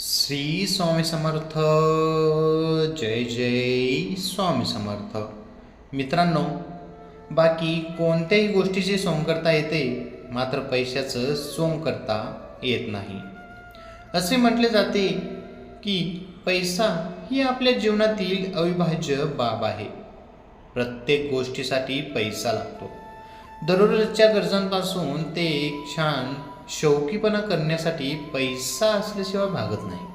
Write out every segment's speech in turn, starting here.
श्री स्वामी समर्थ. जय जय स्वामी समर्थ. मित्रांनो बाकी कोणत्याही गोष्टीचे सोंग करता येते मात्र पैशाचं सोंग करता येत नाही. असे म्हटले जाते की पैसा ही आपल्या जीवनातील अविभाज्य बाब आहे. प्रत्येक गोष्टीसाठी पैसा लागतो. दररोजच्या गरजांपासून ते एक छान शौकीपणा करण्यासाठी पैसा असल्याशिवाय भागत नाही.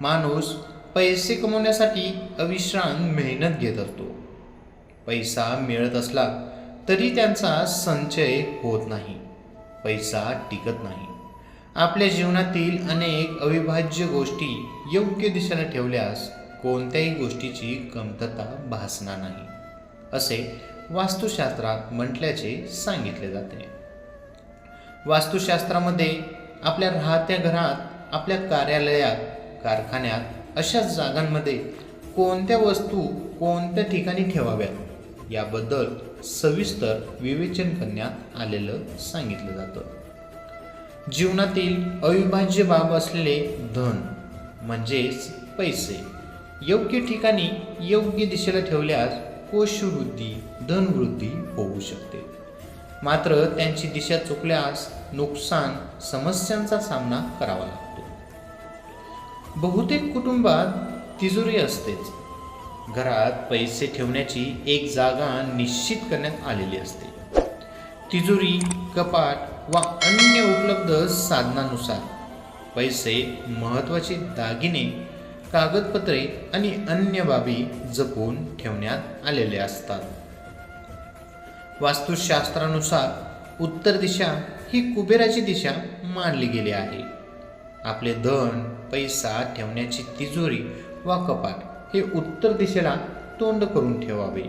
माणूस पैसे कमवण्यासाठी अविश्रांत मेहनत घेत असतो. पैसा मिळत असला तरी त्यांचा संचय होत नाही. पैसा टिकत नाही. आपल्या जीवनातील अनेक अविभाज्य गोष्टी योग्य दिशेने ठेवल्यास कोणत्याही गोष्टीची कमतरता भासणार नाही असे वास्तुशास्त्रात म्हटल्याचे सांगितले जाते. वास्तुशास्त्रामध्ये आपल्या राहत्या घरात आपल्या कार्यालयात कारखान्यात अशा जागांमध्ये कोणत्या वस्तू कोणत्या ठिकाणी ठेवाव्यात? याबद्दल सविस्तर विवेचन करण्यात आलेलं सांगितलं जातं. जीवनातील अविभाज्य बाब असलेले धन म्हणजेच पैसे योग्य ठिकाणी योग्य दिशेला ठेवल्यास कोशवृद्धी धनवृद्धी होऊ शकते. मात्र त्यांची दिशा चुकल्यास नुकसान समस्यांचा सामना करावा लागतो. बहुतेक कुटुंबात तिजोरी असतेच. घरात पैसे ठेवण्याची एक जागा निश्चित करण्यात आलेली असते. तिजोरी कपाट वा अन्य उपलब्ध साधनानुसार पैसे महत्त्वाचे दागिने कागदपत्रे आणि अन्य बाबी जपून ठेवण्यात आलेले असतात. वास्तुशास्त्रानुसार उत्तर दिशा ही कुबेराची दिशा मानली गेली आहे. आपले धन पैसा ठेवण्याची तिजोरी वा कपाट हे उत्तर दिशेला तोंड करून ठेवावे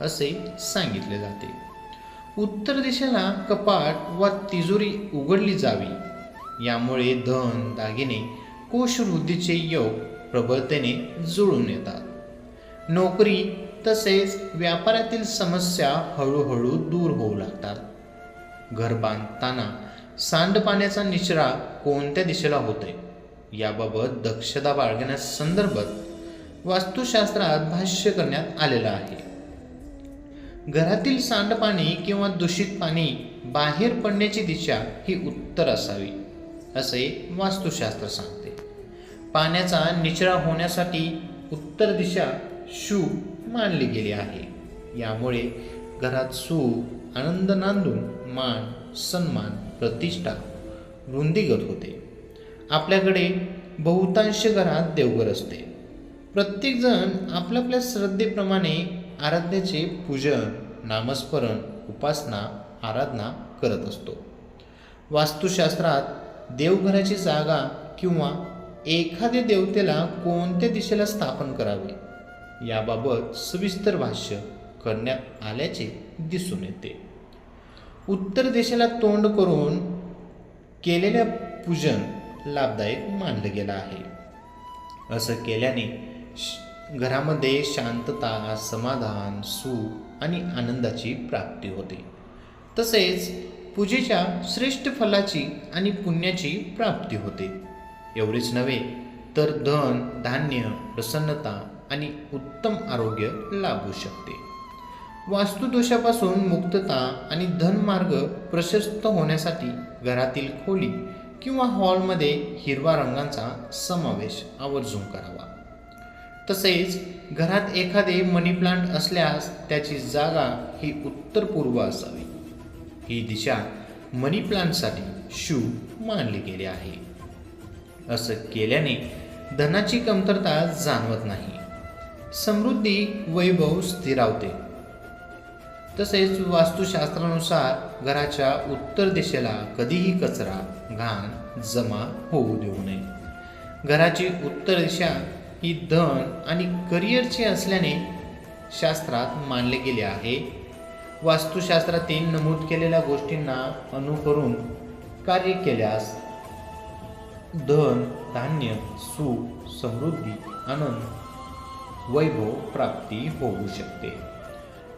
असे सांगितले जाते. उत्तर दिशेला कपाट वा तिजोरी उघडली जावी. यामुळे धन दागिने कोशवृद्धीचे योग प्रबळतेने जुळून येतात. नोकरी तसेच व्यापारातील समस्या हळूहळू दूर होऊ लागतात. घर बांधताना सांडपाण्याचा निचरा कोणत्या दिशेला होतोय? याबाबत दक्षता बाळगण्यास संदर्भात वास्तुशास्त्रात भाष्य करण्यात आलेलं आहे. घरातील सांडपाणी किंवा दूषित पाणी बाहेर पडण्याची दिशा ही उत्तर असावी असे वास्तुशास्त्र सांगते. पाण्याचा निचरा होण्यासाठी उत्तर दिशा शुभ मानली गेली आहे. यामुळे घरात सुख आनंद नांदून मान सन्मान प्रतिष्ठा रुंदीगत होते. आपल्याकडे बहुतांश घरात देवघर असते. प्रत्येकजण आपल्या आपल्या श्रद्धेप्रमाणे आराध्याचे पूजन नामस्मरण उपासना आराधना करत असतो. वास्तुशास्त्रात देवघराची जागा किंवा एखाद्या देवतेला कोणत्या दिशेला स्थापन करावे? याबाबत सविस्तर भाष्य करण्यात आल्याचे दिसून येते. उत्तर दिशेला तोंड करून केलेल्या पूजन लाभदायक मानलं गेलं आहे. असं केल्याने श- घरामध्ये शांतता समाधान सुख आणि आनंदाची प्राप्ती होते. तसेच पूजेच्या श्रेष्ठ फलाची आणि पुण्याची प्राप्ती होते. एवढेच नव्हे तर धन धान्य प्रसन्नता आणि उत्तम आरोग्य लाभू शकते. वास्तुदोषापासून मुक्तता आणि धनमार्ग प्रशस्त होण्यासाठी घरातील खोली किंवा हॉलमध्ये हिरवा रंगांचा समावेश आवर्जून करावा. तसेच घरात एखादे मनी प्लांट असल्यास त्याची जागा ही उत्तर पूर्व असावी. ही दिशा मनी प्लांटसाठी शुभ मानली गेली आहे. असं केल्याने धनाची कमतरता जाणवत नाही. समृद्धी वैभव स्थिरावते. तसेच वास्तुशास्त्रानुसार घराच्या उत्तर दिशेला कधीही कचरा घाण जमा होऊ देऊ नये. घराची उत्तर दिशा ही धन आणि करिअरची असल्याने शास्त्रात मानले गेले आहे. वास्तुशास्त्रातील नमूद केलेल्या गोष्टींना अनुकरून कार्य केल्यास धन धान्य सुख समृद्धी आनंद वैभव प्राप्ती होऊ शकते.